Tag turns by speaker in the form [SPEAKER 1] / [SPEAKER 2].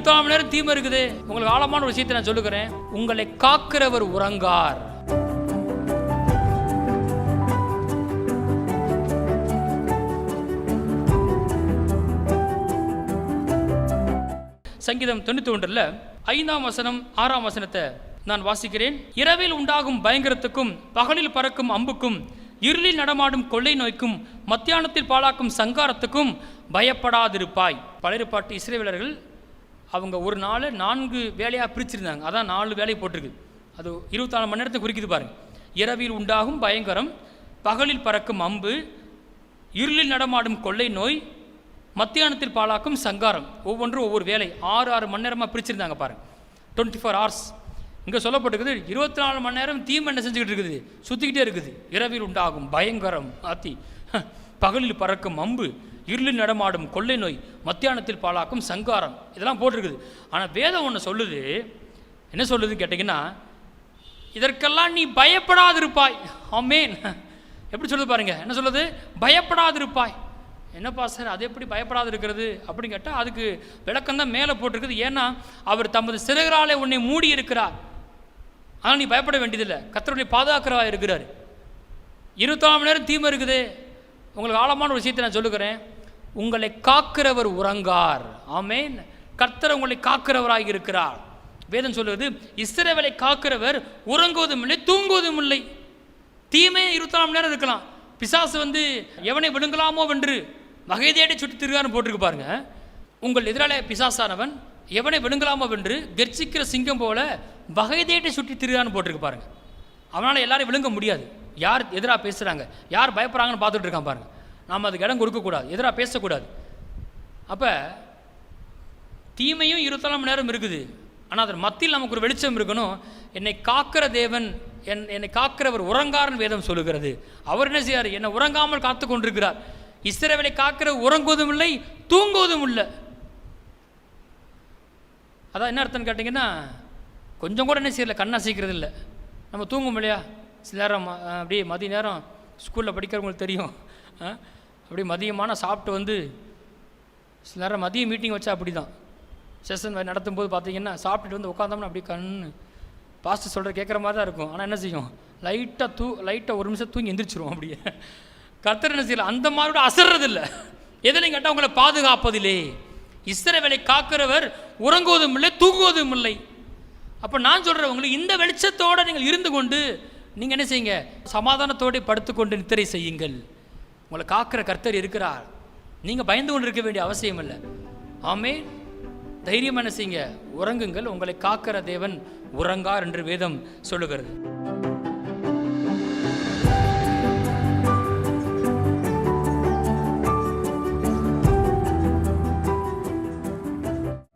[SPEAKER 1] இருபத்தி மணி நேரம் தீமை இருக்குது. உங்களுக்கு ஆழமான ஒரு விஷயத்தை நான் சொல்லுகிறேன். உங்களை காக்கிறவர் உறங்கார். சங்கீதம் தொண்ணூத்தி ஒன்றில் ஐந்தாம் வசனம் ஆறாம் வசனத்தை நான் வாசிக்கிறேன். இரவில் உண்டாகும் பயங்கரத்துக்கும் பகலில் பறக்கும் அம்புக்கும் இருளில் நடமாடும் கொள்ளை நோய்க்கும் மத்தியானத்தில் பாழாக்கும் சங்காரத்துக்கும் பயப்படாதிருப்பாய். பழைய பாட்டு இஸ்ரேவேலர்கள் அவங்க ஒரு நாளை நான்கு வேலையாக பிரிச்சிருந்தாங்க. அதான் நாலு வேலை போட்டிருக்கு. அது இருபத்தாலு மணி நேரத்தை குறிக்குது பாருங்கள் இரவில் உண்டாகும் பயங்கரம் பகலில் பறக்கும் அம்பு இருளில் நடமாடும் கொள்ளை நோய் மத்தியானத்தில் பாழாக்கும் சங்காரம் ஒவ்வொன்றும் ஒவ்வொரு வேலை. ஆறு ஆறு மணி நேரமாக பிரிச்சிருந்தாங்க பாருங்கள் டுவெண்ட்டி ஃபோர் ஹவர்ஸ் இங்கே சொல்லப்பட்டிருக்குது இருபத்தி நாலு மணி நேரம் தீமை என்ன செஞ்சுக்கிட்டு இருக்குது? சுற்றிக்கிட்டே இருக்குது. இரவில் உண்டாகும் பயங்கரம் ஆத்தி பகலில் பறக்கும் அம்பு இருளில் நடமாடும் கொள்ளை நோய் மத்தியானத்தில் பாழாக்கும் சங்காரம் இதெல்லாம் போட்டிருக்குது. ஆனால் வேதம் ஒன்று சொல்லுது. என்ன சொல்லுதுன்னு கேட்டிங்கன்னா இதற்கெல்லாம் நீ பயப்படாதிருப்பாய். ஆமேன். எப்படி சொல்லுது பாருங்க. என்ன சொல்லுது? பயப்படாதிருப்பாய். என்னப்பா சார் அது எப்படி பயப்படாது இருக்கிறது அப்படின்னு கேட்டால் அதுக்கு விளக்கம் தான் மேலே போட்டிருக்குது. ஏன்னா அவர் தமது சிறகராலே உன்னை மூடி இருக்கிறார் ஆனால் நீ பயப்பட வேண்டியதில்லை. கத்தருடைய பாதுகாக்கிறவா இருக்கிறார். இருபத்தாறு மணி நேரம் தீமை இருக்குது. உங்களுக்கு ஆழமான ஒரு விஷயத்தை நான் சொல்லுகிறேன். உங்களை காக்கிறவர் உறங்கார். ஆமேன். கர்த்தர் உங்களை காக்கிறவராக இருக்கிறார். வேதம் சொல்வது இஸ்ரவேலை காக்கிறவர் உறங்குவதும் இல்லை தூங்குவதும் இல்லை. தீமே இருபத்தாறு மணி நேரம் இருக்கலாம். பிசாசு வந்து எவனை விழுங்கலாமோ வென்று? வகை தேடி சுற்றி திருகான்னு போட்டிருக்கு பாருங்க. உங்கள் எதிராளி பிசாசானவன் எவனை விழுங்கலாமோ வென்று? கர்ச்சிக்கிற சிங்கம் போல வகை தேடி சுற்றி திருகான்னு போட்டிருக்கு பாருங்க. அவனால் எல்லாரையும் விழுங்க முடியாது. யார் எதிராக பேசுகிறாங்க யார் பயப்படுறாங்கன்னு பார்த்துட்டு இருக்கான் பாருங்க. நாம் அதுக்கு இடம் கொடுக்கக்கூடாது. எதிராக பேசக்கூடாது. அப்போ தீமையும் இருபத்தாறு மணி நேரம் இருக்குது. ஆனால் அதன் மத்தியில் நமக்கு ஒரு வெளிச்சம் இருக்கணும். என்னை காக்கிற தேவன் என் என்னை காக்கிறவர் உறங்காரன் வேதம் சொல்லுகிறது. அவர் என்ன செய்யார் என்னை உறங்காமல் காத்து கொண்டிருக்கிறார். இஸ்ரவேலை காக்கிற உறங்குவதும் இல்லை தூங்குவதும் இல்லை. அதான் என்ன அர்த்தம்னு கேட்டிங்கன்னா கொஞ்சம் கூட என்ன செய்யல கண்ணை சீக்கிறது இல்லை. நம்ம தூங்கும் இல்லையா? சில நேரம் அப்படியே மதிய நேரம் ஸ்கூலில் படிக்கிறவங்களுக்கு தெரியும். அப்படி அப்படியே மதியமான சாப்பிட்டு வந்து சில நேரம் மதிய மீட்டிங் வச்சா அப்படி தான் செஷன் நடத்தும் போது பார்த்தீங்கன்னா சாப்பிட்டுட்டு வந்து உட்காந்தோம்னா அப்படி கண்ணு பாஸ்ட் சொல்கிற கேட்குற மாதிரி தான் இருக்கும். ஆனால் என்ன செய்யும்? லைட்டாக தூ லைட்டாக ஒரு நிமிஷம் தூங்கி எந்திரிச்சிருவோம் அப்படியே. கர்த்தர் என்ன செய்யல? அந்த மாதிரி கூட அசர்றதில்லை. எதிலையும் கேட்டால் உங்களை பாதுகாப்பதில்லே. இஸ்ரவேலை காக்கிறவர் உறங்குவதும் இல்லை தூங்குவதும் இல்லை. அப்போ நான் சொல்கிறேன் உங்களுக்கு இந்த வெளிச்சத்தோடு நீங்கள் இருந்து கொண்டு நீங்கள் என்ன செய்யுங்க? சமாதானத்தோடு படுத்துக்கொண்டு நித்திரை செய்யுங்கள். உங்களை காக்கிற கர்த்தர் இருக்கிறார். நீங்கள் பயந்து கொண்டு இருக்க வேண்டிய அவசியம் இல்லை. ஆமே தைரியம் என்ன செய்யுங்க. உறங்குங்கள். உங்களை காக்கிற தேவன் உறங்கார் என்று வேதம் சொல்லுகிறது.